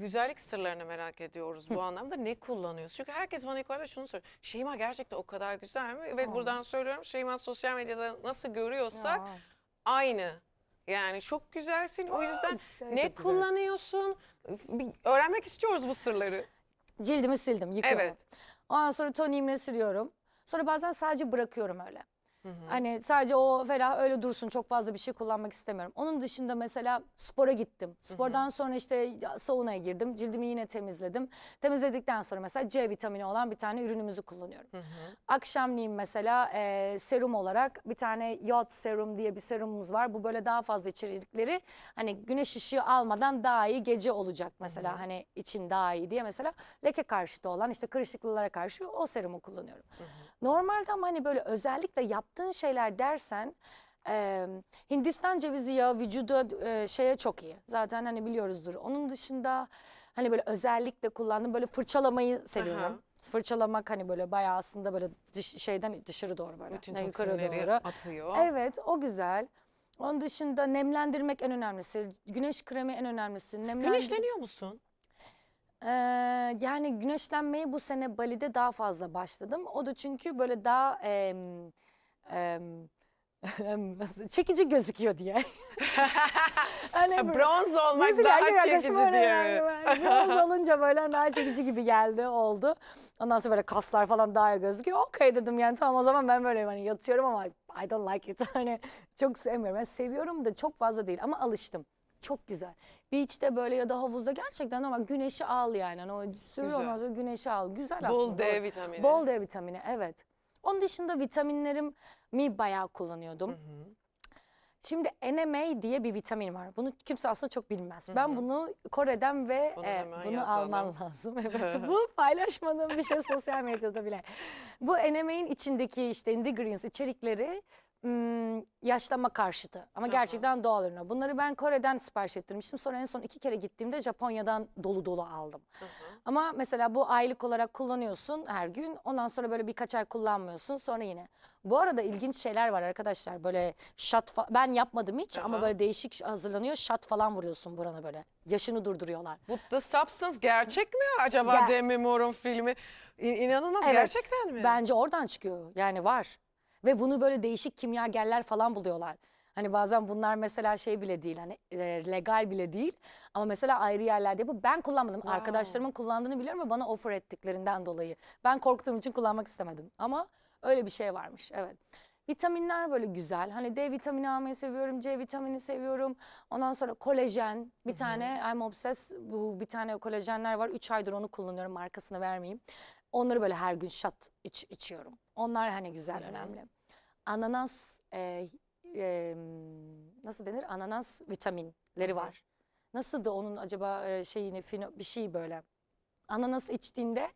güzellik sırlarını merak ediyoruz bu anlamda. Ne kullanıyorsun? Çünkü herkes bana yukarıda şunu soruyor. Şeyma gerçekten o kadar güzel mi? Ve Aa. buradan söylüyorum Şeyma sosyal medyada nasıl görüyorsak Ya. aynı. Yani çok güzelsin. O yüzden işte ne güzelsin. kullanıyorsun? Bir öğrenmek istiyoruz bu sırları. Cildimi sildim, yıkıyorum. Evet. Ondan sonra toniğimle siliyorum. Sonra bazen sadece bırakıyorum öyle. Hani sadece o ferah öyle dursun çok fazla bir şey kullanmak istemiyorum. Onun dışında mesela spora gittim. Spordan sonra işte ya- saunaya girdim. Cildimi yine temizledim. Temizledikten sonra mesela C vitamini olan bir tane ürünümüzü kullanıyorum. Akşamleyin mesela e, serum olarak bir tane yod serum diye bir serumumuz var. Bu böyle daha fazla içerikleri hani güneş ışığı almadan daha iyi gece olacak mesela hani için daha iyi diye mesela leke karşıtı olan işte kırışıklıklara karşı o serumu kullanıyorum. Normalde ama hani böyle özellikle yaptığın şeyler dersen e, Hindistan cevizi yağı vücuda e, şeye çok iyi. Zaten hani biliyoruzdur. Onun dışında hani böyle özellikle kullandığım böyle fırçalamayı seviyorum. Aha. Fırçalamak hani böyle bayağı aslında böyle dış, şeyden dışarı doğru böyle. Bütün ne toksinleri atıyor. Evet o güzel. Onun dışında nemlendirmek en önemlisi. Güneş kremi en önemlisi. Nemlendir- Güneşleniyor musun? Ee, yani güneşlenmeye bu sene Bali'de daha fazla başladım. O da çünkü böyle daha em, çekici gözüküyor diye. böyle- Bronz olmak Mesela daha çekici öyle diye. yani böyle Bronz olunca böyle daha çekici gibi geldi oldu. Ondan sonra böyle kaslar falan daha iyi gözüküyor. Okey dedim yani tamam o zaman ben böyle hani yatıyorum ama I don't like it. Hani çok sevmiyorum. Ben seviyorum da çok fazla değil ama alıştım. Çok güzel. Beach'te böyle ya da havuzda gerçekten ama güneşi al yani. Hani o sür güneşi al. Güzel aslında. Bol D vitamini. Bol D vitamini evet. Onun dışında vitaminlerimi bayağı kullanıyordum. Şimdi NMA diye bir vitamin var. Bunu kimse aslında çok bilmez. Ben bunu Kore'den ve Bunu e, bunu yazalım. alman lazım. Evet. bu paylaşmadığım bir şey sosyal medyada bile. Bu NMA'in içindeki işte ingredients içerikleri ım, yaşlanma karşıtı. Ama gerçekten doğal ürünler. Bunları ben Kore'den sipariş ettirmiştim. Sonra en son iki kere gittiğimde Japonya'dan dolu dolu aldım. Ama mesela bu aylık olarak kullanıyorsun her gün. Ondan sonra böyle birkaç ay kullanmıyorsun. Sonra yine. Bu arada ilginç şeyler var arkadaşlar. Böyle shot fa- ben yapmadım hiç ama Aha. böyle değişik hazırlanıyor. Shot falan vuruyorsun burana böyle. Yaşını durduruyorlar. Bu The Substance gerçek mi acaba Ger- Demi Moore'un filmi? İ- İnanılmaz Evet, gerçekten mi? Bence oradan çıkıyor. Yani var. Ve bunu böyle değişik kimyagerler falan buluyorlar. Hani bazen bunlar mesela şey bile değil hani e, legal bile değil ama mesela ayrı yerlerde bu ben kullanmadım. Wow. Arkadaşlarımın kullandığını biliyorum ve bana offer ettiklerinden dolayı. Ben korktuğum için kullanmak istemedim ama öyle bir şey varmış evet. Vitaminler böyle güzel. Hani D vitamini almayı seviyorum, C vitamini seviyorum. Ondan sonra kolajen. Bir tane I'm obsessed. Bu bir tane kolajenler var. 3 aydır onu kullanıyorum. Markasını vermeyeyim. Onları böyle her gün shot iç, içiyorum. Onlar hani güzel, önemli. Ananas e, e, nasıl denir? Ananas vitaminleri var. Nasıl da onun acaba e, şeyini fino, bir şey böyle. Ananas içtiğinde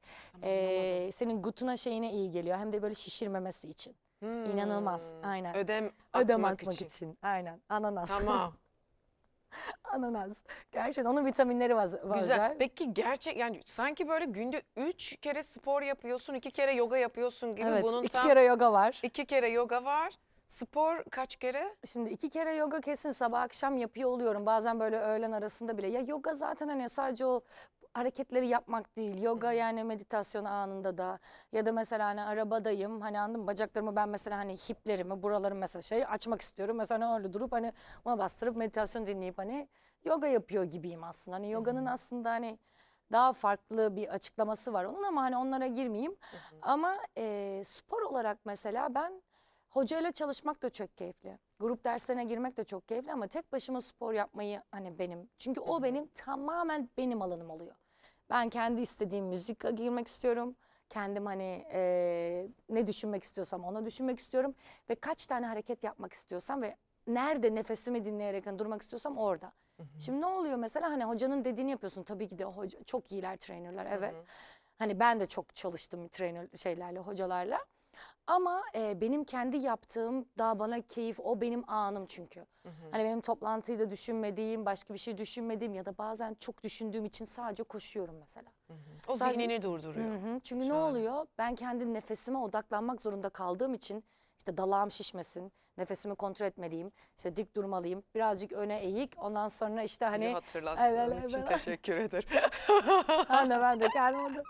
e, senin gutuna şeyine iyi geliyor. Hem de böyle şişirmemesi için. Hmm. İnanılmaz, aynen. Ödem atmak, Ödem atmak için. için. Aynen. Ananas. Tamam. Ananas. Gerçekten onun vitaminleri var. var Güzel. Peki gerçek yani sanki böyle günde üç kere spor yapıyorsun, iki kere yoga yapıyorsun gibi. Evet. Bunun iki tam kere yoga var. iki kere yoga var. Spor kaç kere? Şimdi iki kere yoga kesin sabah akşam yapıyor oluyorum. Bazen böyle öğlen arasında bile. Ya yoga zaten hani sadece o hareketleri yapmak değil. Yoga yani meditasyon anında da ya da mesela hani arabadayım hani anladın mı? Bacaklarımı ben mesela hani hiplerimi buralarımı mesela şey açmak istiyorum. Mesela hani öyle durup hani ona bastırıp meditasyon dinleyip hani yoga yapıyor gibiyim aslında. Hani yoganın aslında hani daha farklı bir açıklaması var onun ama hani onlara girmeyeyim. Ama e, spor olarak mesela ben hocayla çalışmak da çok keyifli. Grup derslerine girmek de çok keyifli ama tek başıma spor yapmayı hani benim. Çünkü o benim tamamen benim alanım oluyor. Ben kendi istediğim müzikle girmek istiyorum. Kendim hani e, ne düşünmek istiyorsam ona düşünmek istiyorum. Ve kaç tane hareket yapmak istiyorsam ve nerede nefesimi dinleyerek hani durmak istiyorsam orada. Şimdi ne oluyor mesela hani hocanın dediğini yapıyorsun. Tabii ki de hoca, çok iyiler trainerlar evet. Hani ben de çok çalıştım trainer şeylerle hocalarla. Ama e, benim kendi yaptığım daha bana keyif o benim anım çünkü. Hani benim toplantıyı da düşünmediğim, başka bir şey düşünmediğim ya da bazen çok düşündüğüm için sadece koşuyorum mesela. O Sadece- zihnini durduruyor. Hı hı. Çünkü ne Şahane. oluyor? Ben kendi nefesime odaklanmak zorunda kaldığım için İşte dalağım şişmesin, nefesimi kontrol etmeliyim, işte dik durmalıyım, birazcık öne eğik. Ondan sonra işte Hani, hani hatırlattığın için evet. teşekkür ederim. ben de ben de kendim.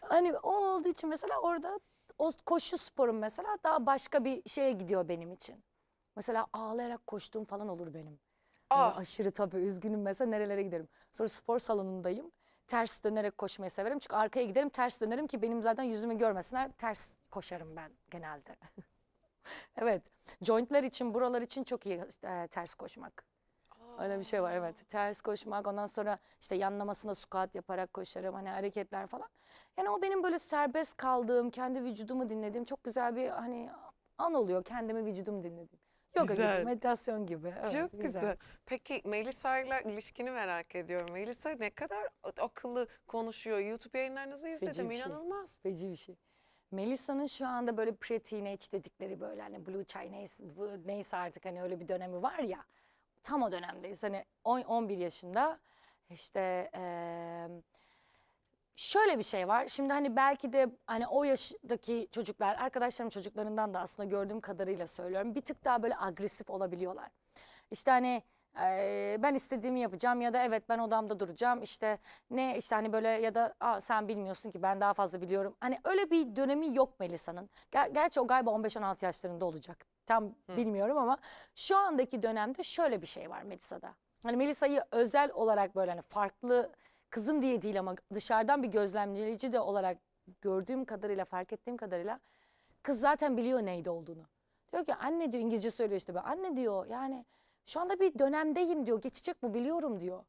Hani o olduğu için mesela orada o koşu sporum mesela daha başka bir şeye gidiyor benim için. Mesela ağlayarak koştuğum falan olur benim. Aa. aşırı tabii üzgünüm mesela nerelere giderim. Sonra spor salonundayım. Ters dönerek koşmayı severim. Çünkü arkaya giderim ters dönerim ki benim zaten yüzümü görmesinler. Ters koşarım ben genelde. evet. Jointler için, buralar için çok iyi e, ters koşmak. Öyle bir şey var evet. Ters koşmak ondan sonra işte yanlamasında squat yaparak koşarım hani hareketler falan. Yani o benim böyle serbest kaldığım, kendi vücudumu dinlediğim çok güzel bir hani an oluyor kendimi vücudumu dinlediğim. Yoga Güzel. gibi, meditasyon gibi. Evet, Çok güzel. Peki Melisa ile ilişkini merak ediyorum. Melisa ne kadar akıllı konuşuyor. YouTube yayınlarınızı izledim. bir şey. Feci bir şey. Melisa'nın şu anda böyle pre-teenage dedikleri böyle hani blue chai neyse, neyse artık hani öyle bir dönemi var ya. Tam o dönemdeyiz. Hani on- 11 yaşında işte eee, şöyle bir şey var. Şimdi hani belki de hani o yaştaki çocuklar arkadaşlarım çocuklarından da aslında gördüğüm kadarıyla söylüyorum. Bir tık daha böyle agresif olabiliyorlar. İşte hani ben istediğimi yapacağım ya da evet ben odamda duracağım. İşte ne işte hani böyle ya da Aa, sen bilmiyorsun ki ben daha fazla biliyorum. Hani öyle bir dönemi yok Melisa'nın. Ger- gerçi o galiba 15-16 yaşlarında olacak. Tam bilmiyorum ama şu andaki dönemde şöyle bir şey var Melisa'da. Hani Melisa'yı özel olarak böyle hani farklı kızım diye değil ama dışarıdan bir gözlemleyici de olarak gördüğüm kadarıyla fark ettiğim kadarıyla kız zaten biliyor neydi olduğunu. Diyor ki anne diyor İngilizce söylüyor işte ben anne diyor yani şu anda bir dönemdeyim diyor geçecek bu biliyorum diyor.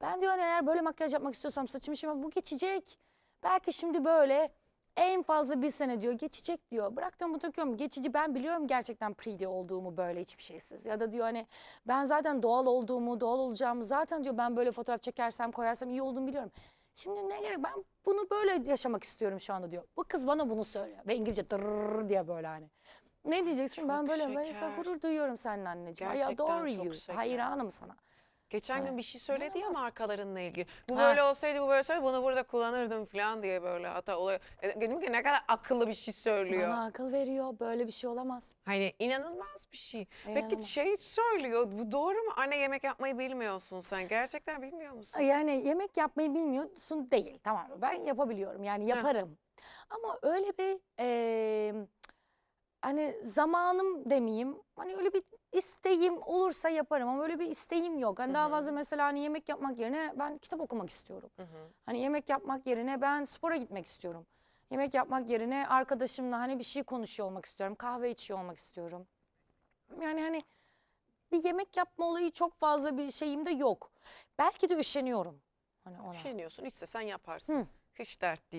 Ben diyor hani eğer böyle makyaj yapmak istiyorsam saçımı şimdi bu geçecek. Belki şimdi böyle en fazla bir sene diyor geçecek diyor. Bırak diyorum bu takıyorum geçici ben biliyorum gerçekten pretty olduğumu böyle hiçbir şeysiz. Ya da diyor hani ben zaten doğal olduğumu doğal olacağımı zaten diyor ben böyle fotoğraf çekersem koyarsam iyi olduğumu biliyorum. Şimdi ne gerek ben bunu böyle yaşamak istiyorum şu anda diyor. Bu kız bana bunu söylüyor ve İngilizce dırrrr diye böyle hani. Ne diyeceksin Çok ben böyle şeker. gurur duyuyorum seninle anneciğim. Gerçekten adore çok you. şeker. Hayranım sana. Geçen gün bir şey söyledi ya markalarınla ilgili. Bu Ha. böyle olsaydı bu böyle olsaydı bunu burada kullanırdım falan diye böyle hatta olay. E, Dedim ki ne kadar akıllı bir şey söylüyor. Bana akıl veriyor böyle bir şey olamaz. Hani inanılmaz bir şey. İnanılmaz. Peki şey söylüyor. Bu doğru mu? Anne yemek yapmayı bilmiyorsun sen. Gerçekten bilmiyor musun? Yani yemek yapmayı bilmiyorsun değil tamam mı? Ben yapabiliyorum yani yaparım. Ama öyle bir eee, hani zamanım demeyeyim. Hani öyle bir isteğim olursa yaparım ama öyle bir isteğim yok. Hani daha fazla mesela hani yemek yapmak yerine ben kitap okumak istiyorum. Hı hı. Hani yemek yapmak yerine ben spora gitmek istiyorum. Yemek yapmak yerine arkadaşımla hani bir şey konuşuyor olmak istiyorum. Kahve içiyor olmak istiyorum. Yani hani bir yemek yapma olayı çok fazla bir şeyim de yok. Belki de üşeniyorum. Hani ona. Üşeniyorsun. istesen yaparsın. Hiç dert değil.